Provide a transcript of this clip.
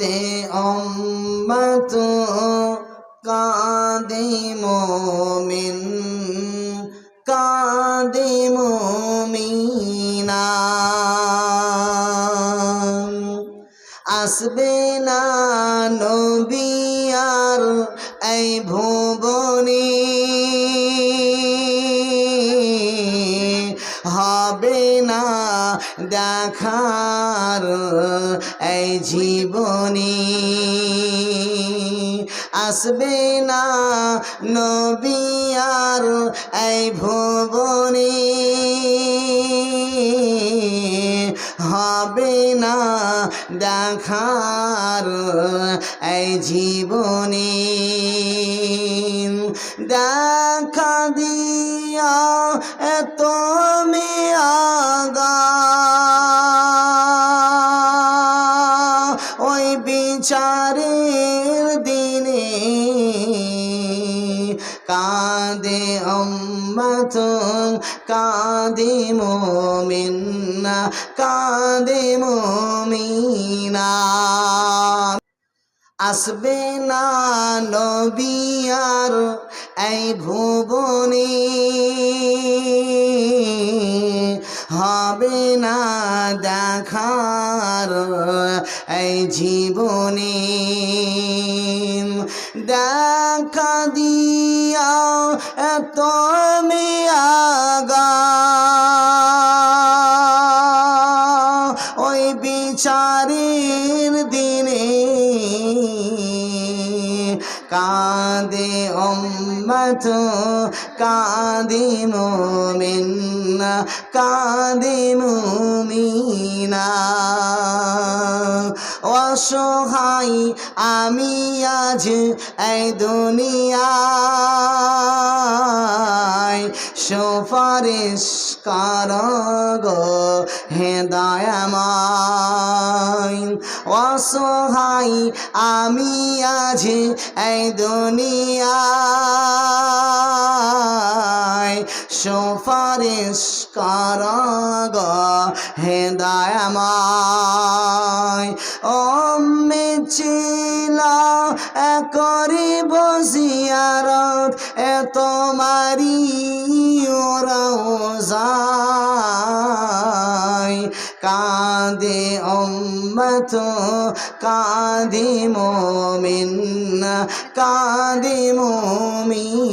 কাঁদে অম্মত কাঁদে মোমিন কাঁদে মোমিনা আসবে না নবী আর এই ভুবনী হবে না দেখার এই জীবনী আসবে না নবী আর এই ভুবনী হবে না দেখার এই জীবনী দেখা দিয়া এত ওই বিচারের দিনে কাঁদে অম্মত কাঁদে মোমিনা কাঁদে মোমিনা আসবে না নবিয়ার এই ভুবনী হবে না দেখার এই জীবনে। দেখা দিয়া এত আগা ওই বিচারের দিনে কাঁদে অম্মত কাঁদে মোমিনা কাঁদে মোমিনা। অসহায় আমি আজ এই দুনিয়ায় সুপারিশ কারগ হে দয়াময়। অসহায় আমি আজ এই দুনিয়ায় সুপারিশ কারগ হে দয়াময়। ও মিছিল করি বসিয়ারত এ তোমারি কাঁদে অম্মত কাঁদে মোমিন কাঁদে মোমিনা।